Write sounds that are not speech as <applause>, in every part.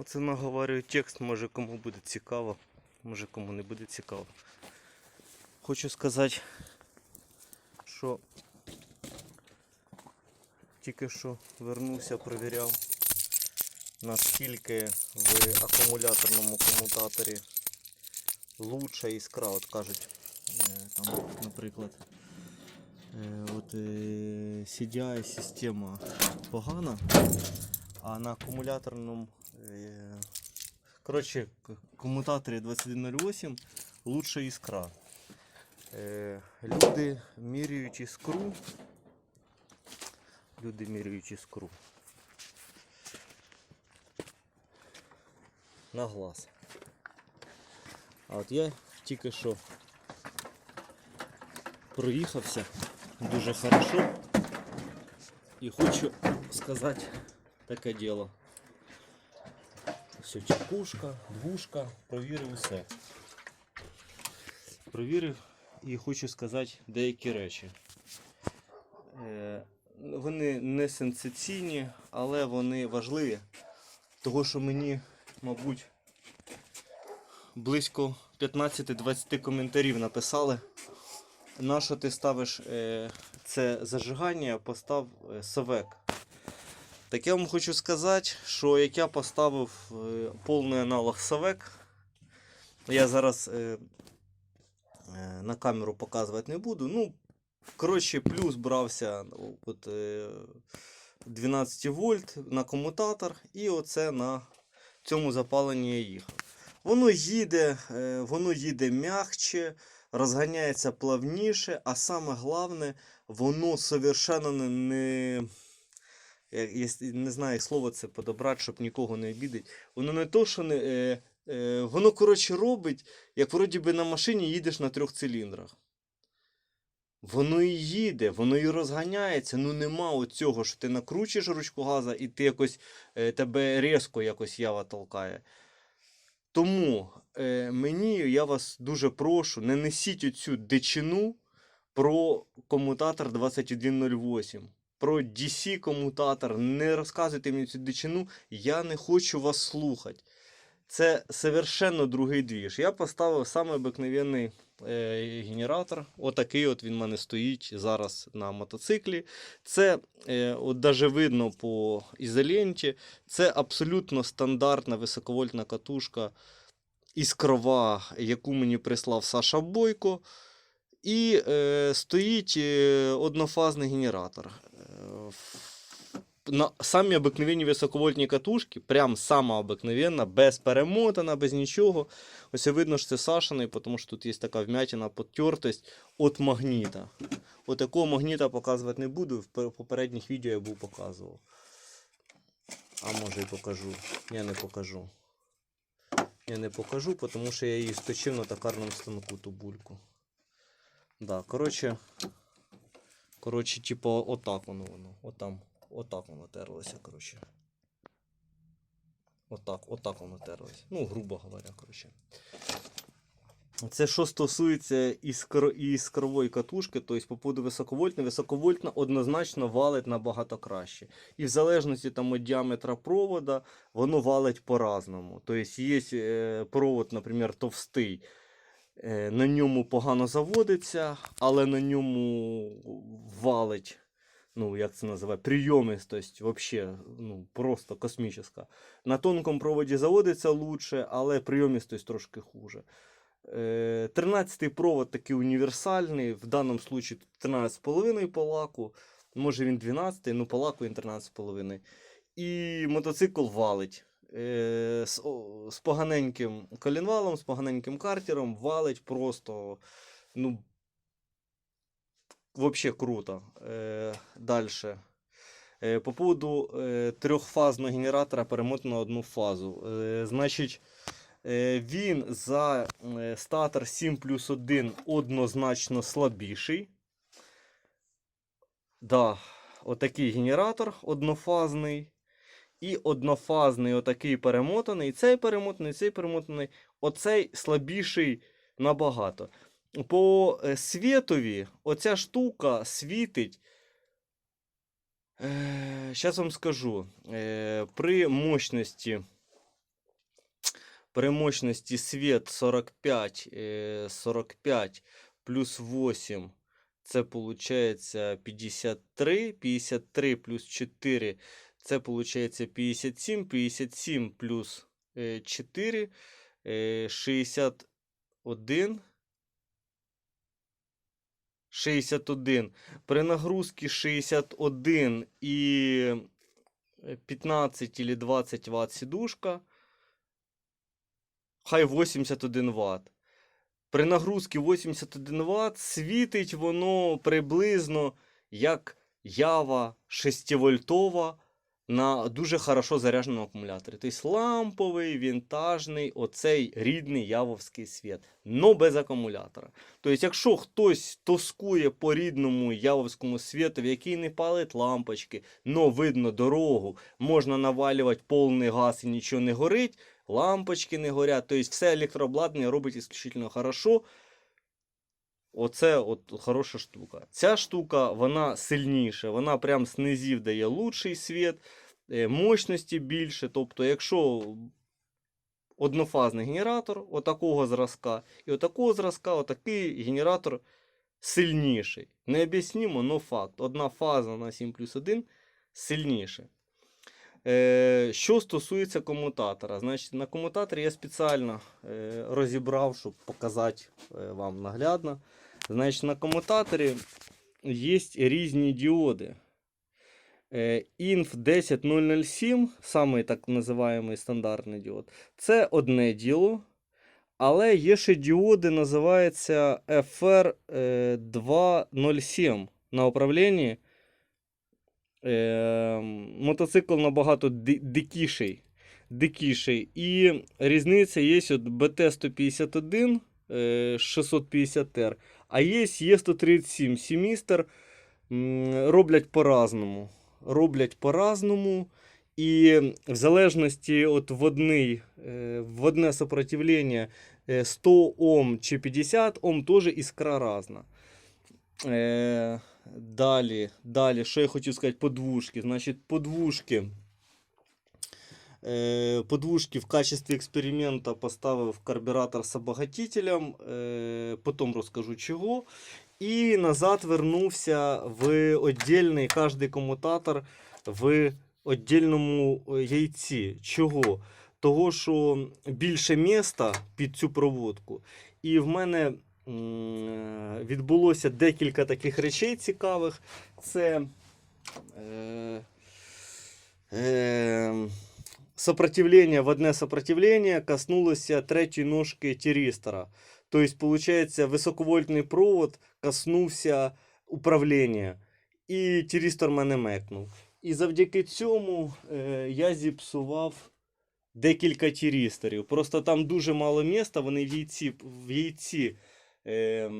Оце наговорюю текст, може кому буде цікаво, може кому не буде цікаво. Хочу сказати, що тільки що вернувся, перевіряв, наскільки в акумуляторному комутаторі лучша іскра, от кажуть, е, там, наприклад, е, от е, CDI система погана, а на акумуляторному коротше, к- комутаторі 2108 лучша іскра. Е, Люди міряють іскру. Люди міряють іскру. На глаз. А от я тільки що проїхався дуже хорошо. І хочу сказати таке діло. Все, чекушка, двушка, провірив усе. Провірив і хочу сказати деякі речі. Е, Вони не сенсаційні, але вони важливі. Того, що мені, мабуть, близько 15-20 коментарів написали. На що ти ставиш е, це зажигання, постав е, совек. Так я вам хочу сказати, що як я поставив е, повний аналог совек, я зараз е, е, на камеру показувати не буду. Ну, коротше, плюс брався от, е, 12 вольт на комутатор, і оце на цьому запаленні я їхав. Воно їде, е, воно їде м'якче, розганяється плавніше, а саме головне, воно совершенно не. Не я, не знаю, як слово це подобрати, щоб нікого не обідати. Воно не то, що не. Е, е, воно, коротше, робить, як вроді би на машині їдеш на трьох циліндрах. Воно і їде, воно і розганяється. Ну нема оцього, що ти накручуєш ручку газа і ти якось е, тебе різко якось ява толкає. Тому е, мені, я вас дуже прошу, не несіть оцю дичину про комутатор 2108. Про DC комутатор, не розказуйте мені цю дичину, я не хочу вас слухати. Це совершенно другий двіж. Я поставив саме обикновенний е, генератор. Отакий от він в мене стоїть зараз на мотоциклі. Це, е, от даже видно по ізоленті, це абсолютно стандартна високовольтна катушка іскрова, яку мені прислав Саша Бойко. І е, стоїть е, однофазний генератор. Е, на самі обикновенні високовольтні катушки, прям сама обикновенна, без перемотана, без нічого. Ось видно, що це Сашиний, тому що тут є така вмятина, потертость від магніта. От такого магніта показувати не буду. В попередніх відео я був показував. А може і покажу. Я не покажу. Я не покажу, тому що я її сточив на токарному станку ту бульку. Да, коротше, коротше, типу, отак воно воно. Отам. Отак воно терлося, коротше. Отак, отак воно терлося. Ну, грубо говоря, коротше. Це що стосується іскр... іскрової катушки, тобто по поводу високовольтної, високовольтна однозначно валить набагато краще. І в залежності там від діаметра провода, воно валить по-разному. Тобто є е, провод, наприклад, товстий, на ньому погано заводиться, але на ньому валить, ну, як це називає, прийомистость вообще, ну, просто космічна. На тонкому проводі заводиться лучше, але прийомистость трошки хуже. Е, 13 провод такий універсальний, в даному случае 13,5 по лаку, може він 12, ну по лаку він 13,5. І мотоцикл валить. Е, з, о, з поганеньким колінвалом, з поганеньким картером валить просто. Ну, вообще круто. Е, дальше. Е, по поводу е, трьохфазного генератора перемотано на одну фазу. Е, значить, е, він за е, статор 7 плюс 1 однозначно слабіший. Да, отакий генератор однофазний. І однофазний отакий перемотаний. Цей перемотаний, цей перемотаний. Оцей слабіший набагато. По е, світові оця штука світить. Зараз вам скажу. Е, при мощності При мощності світ 45, е, 45 плюс 8 це виходить 53. 53 плюс 4 це виходить 57. 57 плюс е, 4 е, 61. 61. При нагрузці 61 і е, 15 или 20 Вт сидушка. Хай 81 Вт. При нагрузці 81 Вт світить воно приблизно як ява 6-вольтова на дуже хорошо зарядженому акумуляторі. Тобто ламповий, вінтажний, оцей рідний явовський світ, но без акумулятора. Тобто, якщо хтось тоскує по рідному явовському світу, який не палить лампочки, но видно дорогу, можна навалювати повний газ і нічого не горить, лампочки не горять, тобто все електрообладнання робить ісключительно хорошо. Оце от хороша штука. Ця штука, вона сильніша, вона прям з низів дає лучший світ, е, мощності більше. Тобто, якщо однофазний генератор отакого зразка і отакого зразка, отакий генератор сильніший. Не об'яснімо, но факт. Одна фаза на 7 плюс 1 сильніше. Е, що стосується комутатора, значить на комутаторі я спеціально е, розібрав, щоб показати е, вам наглядно. Значить, на комутаторі є різні діоди. Е, INF 10007, самий так називаємий стандартний діод, це одне діло. Але є ще діоди, називаються FR207 на управлінні. Е, мотоцикл набагато ди- дикіший. дикіший. І різниця є от BT-151 е, 650R, а є Е137 Семістер. М, Роблять по-разному. Роблять по-разному. І в залежності от в, одний, е, в одне сопротивлення е, 100 Ом чи 50 Ом теж іскра різна. Далі, далі, що я хочу сказати, подвушки. Значить, подвушки. Е, подвушки в качестве експеримента поставив карбюратор з обогатителем, е, потім розкажу чого. І назад вернувся в віддільний кожний комутатор в віддільному е, яйці. Чого? Того, що більше міста під цю проводку. І в мене відбулося декілька таких речей цікавих. Це е, е, сопротивление в одне сопротивление коснулося третьої ножки тірістора. Тобто, виходить, високовольтний провод коснувся управління. І тірістор мене мекнув. І завдяки цьому е, я зіпсував декілька тірісторів. Просто там дуже мало міста, вони в яйці, в яйці е,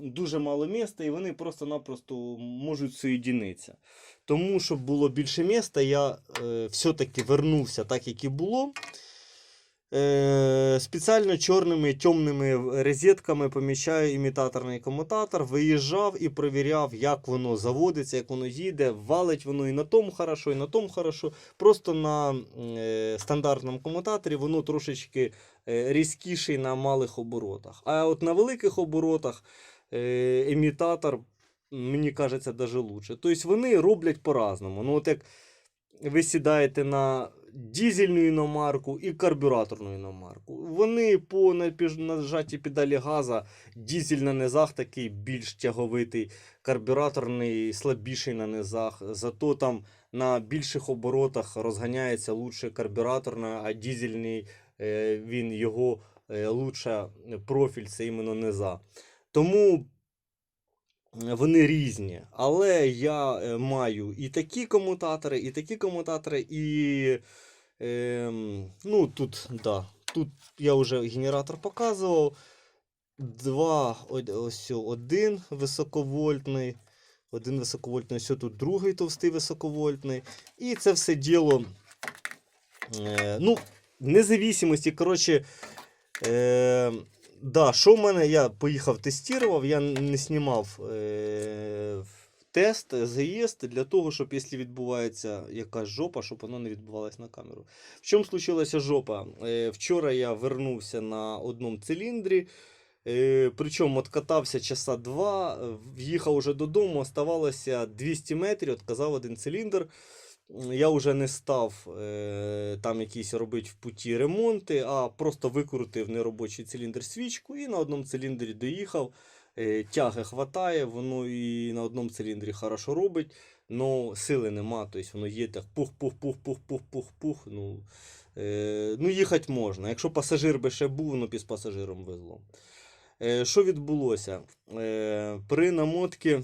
дуже мало міста, і вони просто-напросто можуть соєдинитися. Тому, щоб було більше міста, я е, все-таки вернувся так, як і було. Е, спеціально чорними темними розетками поміщаю імітаторний комутатор, виїжджав і перевіряв, як воно заводиться, як воно їде, валить воно і на тому хорошо, і на тому хорошо. Просто на е, стандартному комутаторі воно трошечки різкіший на малих оборотах. А от на великих оборотах е, імітатор, мені кажеться, даже лучше. Тобто вони роблять по-разному. Ну, от як ви сідаєте на дізельну іномарку і карбюраторну іномарку. Вони по нажатті педалі газа, дізель на низах такий більш тяговитий, карбюраторний слабіший на низах. Зато там на більших оборотах розганяється лучше карбюраторна, а дізельний е, він його е, лучше профіль це іменно низа. Тому е, вони різні. Але я е, маю і такі комутатори, і такі комутатори, і ем, ну, тут, да, тут я вже генератор показував. Два, ось один високовольтний, один високовольтний, ось тут другий товстий високовольтний. І це все діло. Е, ну, независимості, коротше. Е, да, що в мене, я поїхав тестував, я не знімав е, тест, заїзд для того, щоб якщо відбувається якась жопа, щоб воно не відбувалось на камеру. В чому случилася жопа? Е, Вчора я вернувся на одному циліндрі. Причому откатався часа два, в'їхав уже додому, оставалося 200 метрів, отказав один циліндр. Я вже не став е, там якісь робити в путі ремонти, а просто викрутив неробочий циліндр свічку і на одному циліндрі доїхав. Е, тяги хватає, воно і на одному циліндрі хорошо робить, але сили нема, тобто воно є так пух-пух-пух-пух-пух-пух. Ну, е, ну їхати можна. Якщо пасажир би ще був, ну під пасажиром везло. Е, що відбулося? Е, при намотці,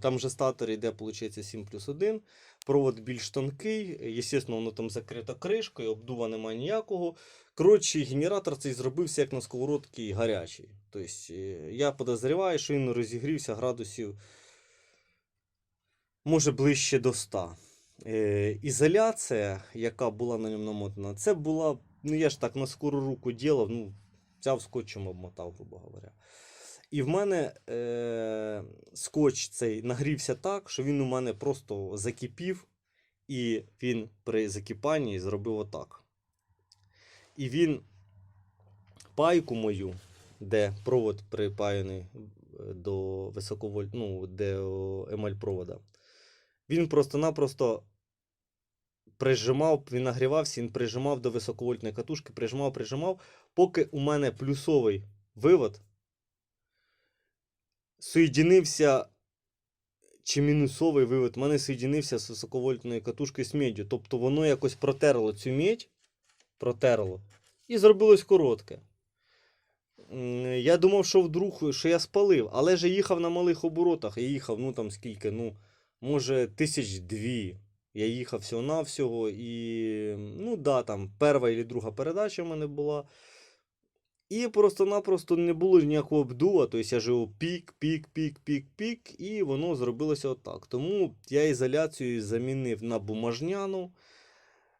там же статор йде, виходить, 7 плюс 1. Провод більш тонкий, звісно, воно там закрито кришкою, обдува немає ніякого. Коротше, генератор цей зробився як на сковородці гарячий. Тобто, е, я подозріваю, що він розігрівся градусів, може, ближче до 100. Е, ізоляція, яка була на ньому намотана, це була, ну я ж так на скору руку ділав, ну, взяв скотчем обмотав, грубо говоря. І в мене е, скотч цей нагрівся так, що він у мене просто закипів, і він при закипанні зробив отак. І він пайку мою, де провод припаяний е, до високовольт... ну, де емаль провода, він просто-напросто прижимав, він нагрівався, він прижимав до високовольтної катушки, прижимав, прижимав, поки у мене плюсовий вивод соєдинився, чи мінусовий вивод, у мене соєдинився з високовольтною катушкою з меддю. Тобто воно якось протерло цю медь, протерло, і зробилось коротке. Я думав, що вдруг, що я спалив, але ж їхав на малих оборотах. Я їхав, ну там скільки, ну, може, тисяч дві. Я їхав всього-навсього і, ну да, там перша і друга передача в мене була. І просто-напросто не було ніякого обдува, тобто я жив пік, пік, пік, пік, пік, і воно зробилося отак. Тому я ізоляцію замінив на бумажняну.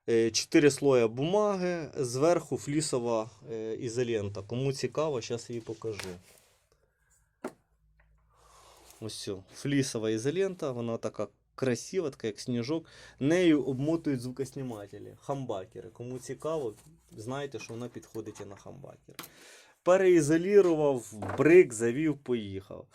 Е, Чотири слоя бумаги, зверху флісова е, ізолента. Кому цікаво, зараз її покажу. Ось все. Флісова ізолента, вона така красива, така як сніжок. Нею обмотують звукоснімателі, хамбакери. Кому цікаво, знаєте, що вона підходить і на хамбакер. Переізолірував, брик, завів, поїхав.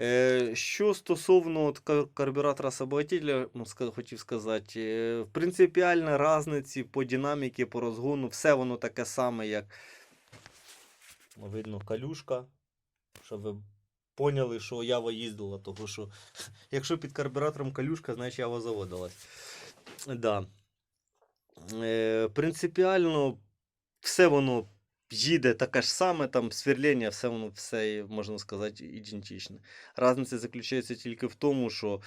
Е, що стосовно от карбюратора собагателя, ну, хотів сказати, е, принципіальна різниці по динаміці, по розгону, все воно таке саме, як видно, калюшка, щоб ви поняли, що ява їздила, того що <laughs> якщо під карбюратором калюшка, значить ява заводилась. Да. Е, принципіально все воно їде таке ж саме, там сверлення, все воно все, можна сказати, ідентичне. Разниця заключається тільки в тому, що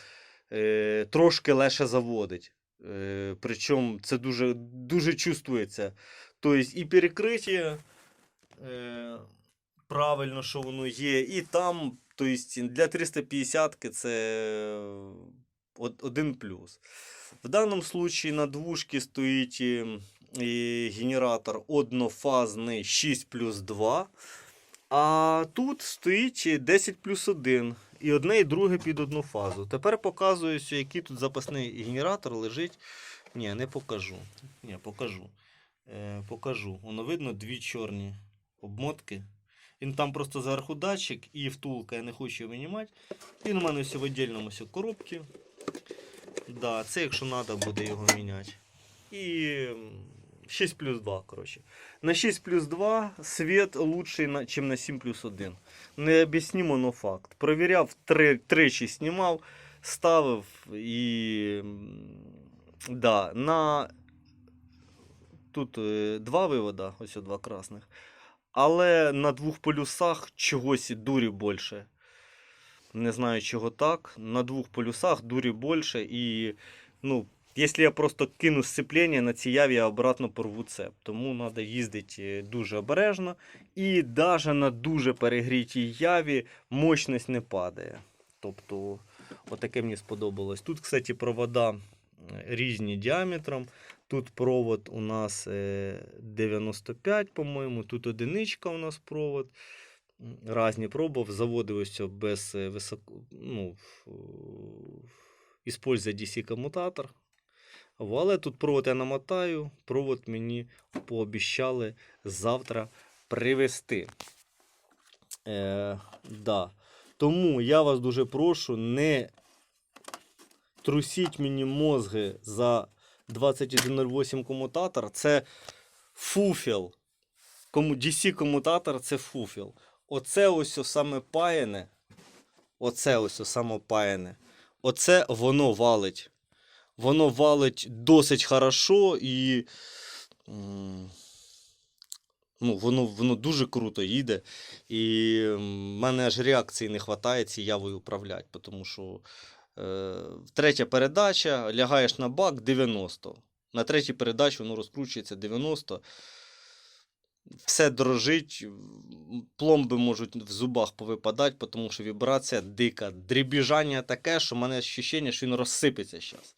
е, трошки легше заводить. Е, причому це дуже, дуже чувствується. Тобто і перекриття е, правильно, що воно є, і там, тобто для 350 це один плюс. В даному случаї на двушці стоїть генератор однофазний 6 плюс 2. А тут стоїть 10 плюс 1. І одне і друге під одну фазу. Тепер показую, який тут запасний генератор лежить. Ні, не покажу. Ні, покажу. Е, покажу. Воно видно дві чорні обмотки. Він там просто зверху датчик і втулка, я не хочу його винімати. Він у мене все в віддільному коробці. Да, це якщо треба буде його міняти. І 6 плюс 2, коротше. На 6 плюс 2 світ лучший, чим на 7 плюс 1. Необ'яснимо, но факт. Провіряв, три, тричі знімав, ставив і. Да, на... Тут е, два вивода, ось два красних. Але на двох полюсах чогось дурі більше. Не знаю, чого так. На двох полюсах дурі більше. І, ну, якщо я просто кину сцеплення на цій яві, я обратно порву цеп. Тому треба їздити дуже обережно. І навіть на дуже перегрітій яві мощність не падає. Тобто, отаке мені сподобалось. Тут, кстати, провода різні діаметром. Тут провод у нас е, 95, по-моєму, тут одиничка у нас провод. Разні заводив ось цього без е, високо, ну, іспользуя DC-комутатор. Але тут провод я намотаю, провод мені пообіщали завтра привезти. Е, да. Тому я вас дуже прошу, не трусіть мені мозги за 2108 комутатор. Це фуфіл. DC комутатор це фуфіл. Оце ось саме паяне. Оце ось саме паяне. Оце воно валить. Воно валить досить хорошо і. Ну, воно, воно дуже круто їде. І в мене аж реакції не вистачає ці явою управляти, тому що третя передача, лягаєш на бак 90. На третій передачі воно розкручується 90. Все дрожить, пломби можуть в зубах повипадати, тому що вібрація дика. Дрібіжання таке, що в мене відчуття, що він розсипеться зараз.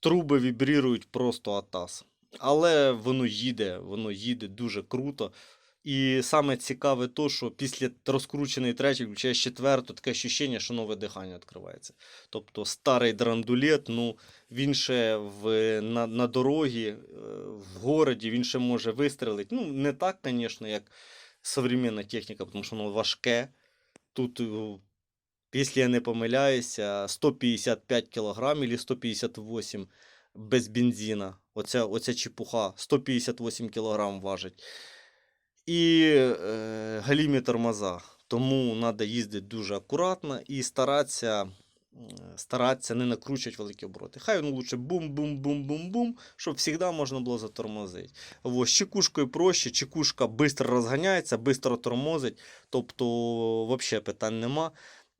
Труби вібрірують просто атас. Але воно їде, воно їде дуже круто. І саме цікаве то, що після розкрученої третьої, включаєш четверту, таке ощущення, що нове дихання відкривається. Тобто старий драндулет, ну він ще в, на, на дорогі, е, в городі, він ще може вистрелити. Ну, не так, звісно, як современна техніка, тому що воно важке. Тут, е, якщо я не помиляюся, 155 кг або 158 без бензина. Оця, оця чепуха 158 кг важить. І е, галімі тормоза. Тому треба їздити дуже акуратно і старатися, старатися не накручувати великі обороти. Хай він лучше бум-бум-бум-бум-бум, щоб завжди можна було затормозити. Ось, чекушкою проще, чекушка швидко розганяється, швидко тормозить, тобто взагалі питань нема.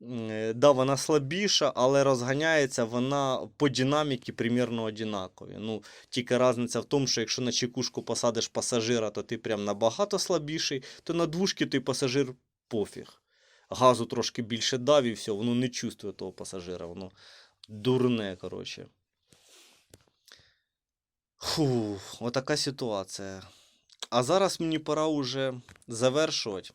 Е, Да, вона слабіша, але розганяється вона по динаміці примірно однакові. Ну, тільки різниця в тому, що якщо на чекушку посадиш пасажира, то ти прям набагато слабіший, то на двушки той пасажир пофіг. Газу трошки більше дав і все, воно не чувствує того пасажира, воно дурне, коротше. Фу, отака ситуація. А зараз мені пора уже завершувати.